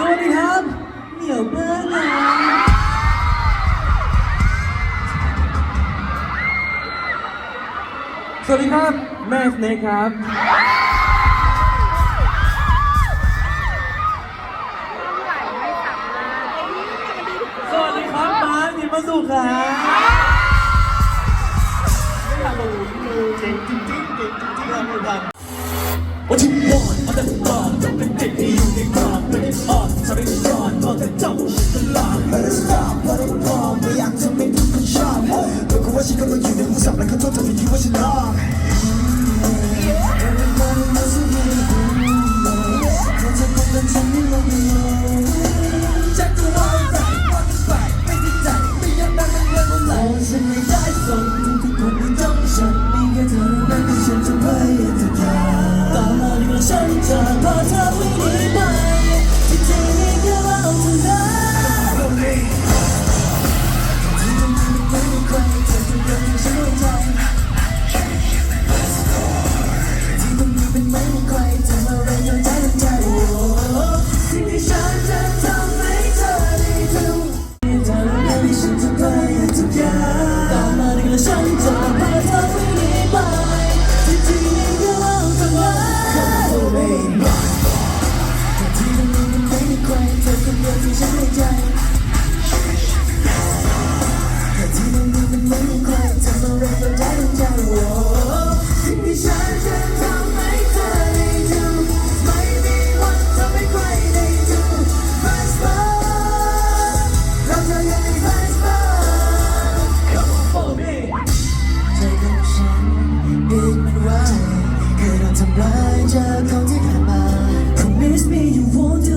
สวัสดีครับ เหนียวเบอร์นะสวัสดีครับ แม่สเนคครับ สวัสดีครับมามีมาสุขครับเจ๋ชิครับทุกาน What you ขมาแต่ตอบจะเป็น just come to my mind. Promise me you won't.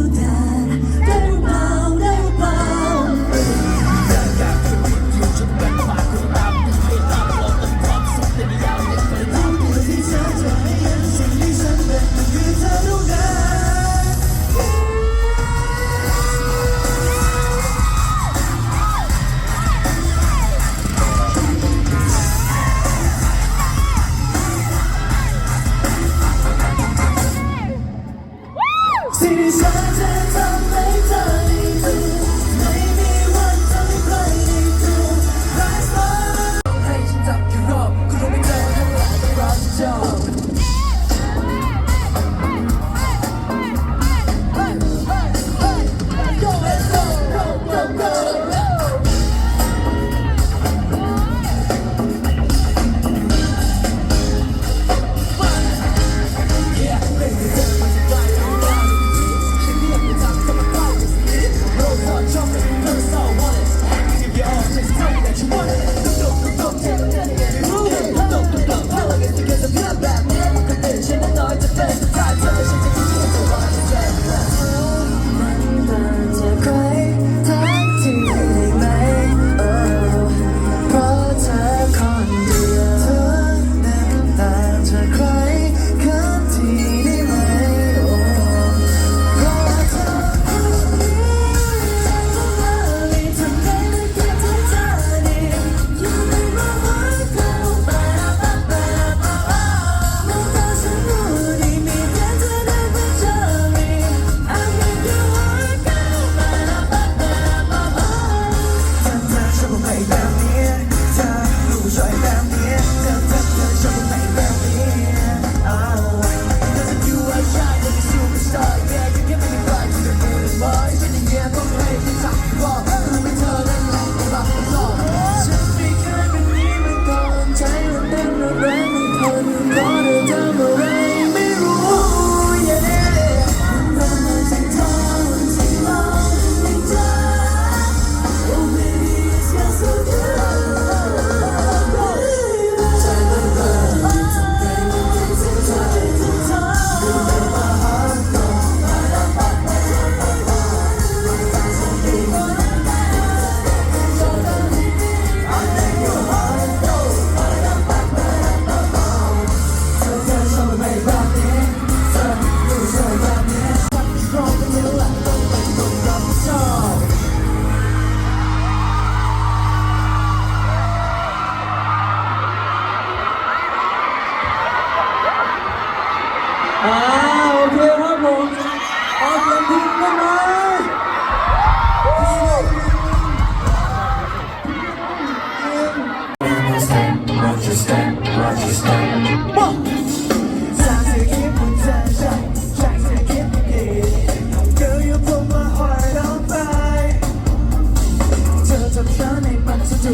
สัญญาในมันจะจู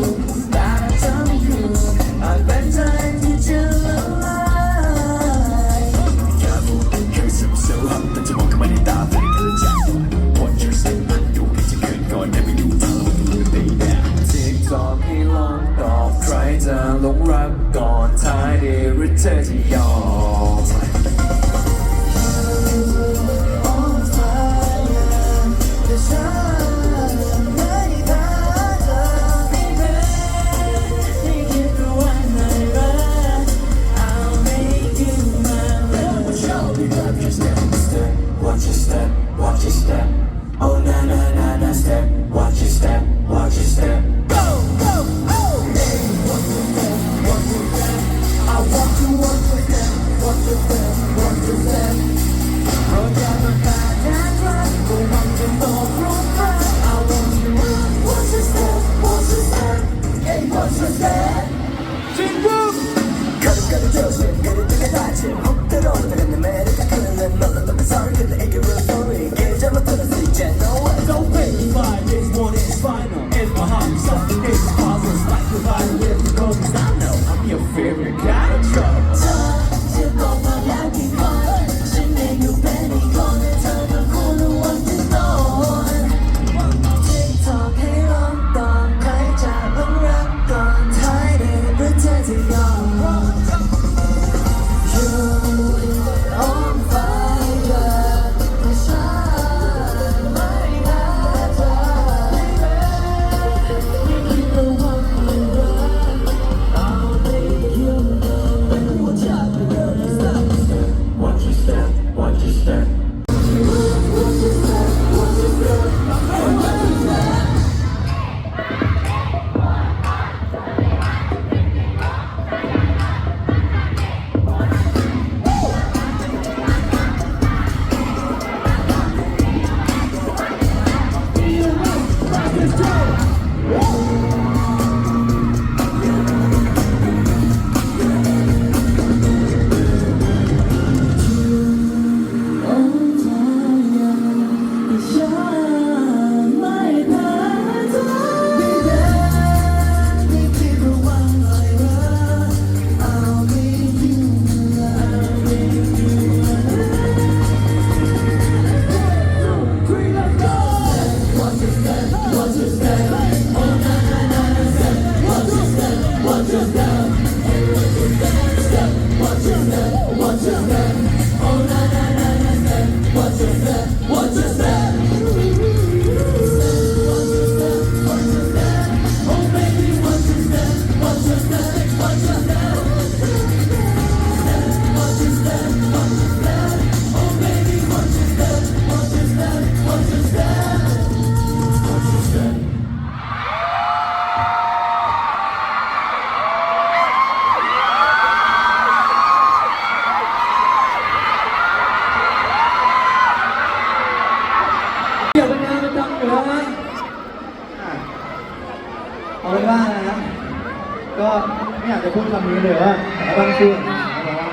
ไม่อยากจะพูดคำนี้เลยว่าแต่บางช่วงแต่ว่า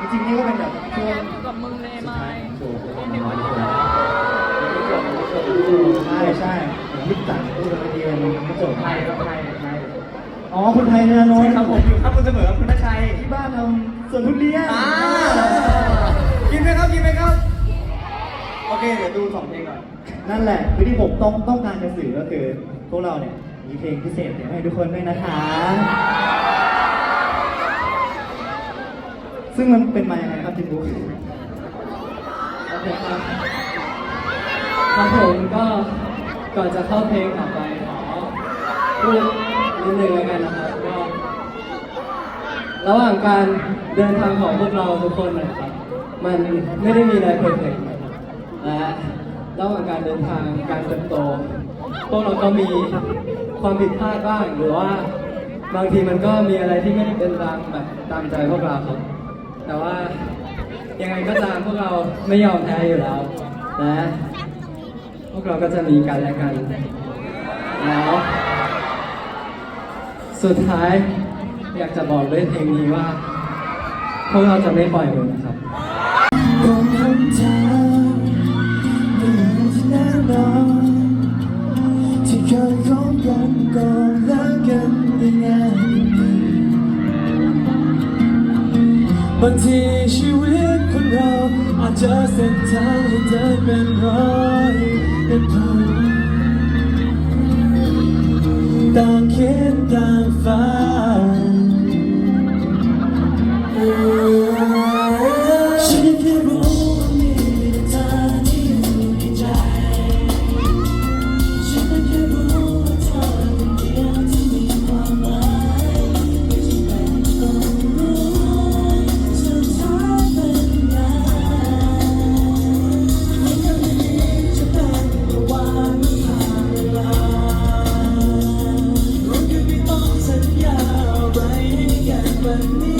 จริงๆนี่ก็เป็นแบบช่วงกับมึงเลยไหมใช่ใช่ผมพิจัดพูดกันไปดีมันก็จบไทยครับไทยไทยอ๋อคุณไทยเนี่ยน้อยครับผมอยู่ครับคุณเสมอคุณนัชชัยที่บ้านทำสวนทุเรียนกินไหมครับกินไหมครับโอเคเดี๋ยวดูสองเพลงก่อนนั่นแหละที่ผมต้องต้องการจะสื่อก็คือพวกเราเนี่ย มีเพลงพิเศษเดี๋ยวให้ทุกคนด้วยนะคะ ซึ่งมันเป็นมายังไงครับจิมบุ๊โอเคครับครับผมก็ก่อนจะเข้าเพลงต่อไปขอพูดนิดนึงแล้วกันนะครับก็ระหว่างการเดินทางของพวกเราทุกคนนะครับ มันไม่ได้มีอะไรเพอร์เฟกต์นะครับและระหว่างการเดินทางการเติบโตพวกเราก็มี ความผิดพลาดบ้างหรือว่า บางทีมันก็มีอะไรที่ไม่ได้เป็นตามแบบตามใจพวกเราครับแต่ว่ายังไงก็ตามพวกเราไม่ยอมแพ้อยู่แล้วนะพวกเราก็จะมีกันและกันแล้วสุดท้ายอยากจะบอกด้วยเพลงนี้ว่า พวกเราจะไม่ปล่อยมือนะครับที่เคยคบ กันก่อนกล้วกันได้ไงบางทีชีวิตคนเราอาจจะเส้นทางให้เดินเป็นร้อยเป็นพันต่างคิดต่างฝัน me.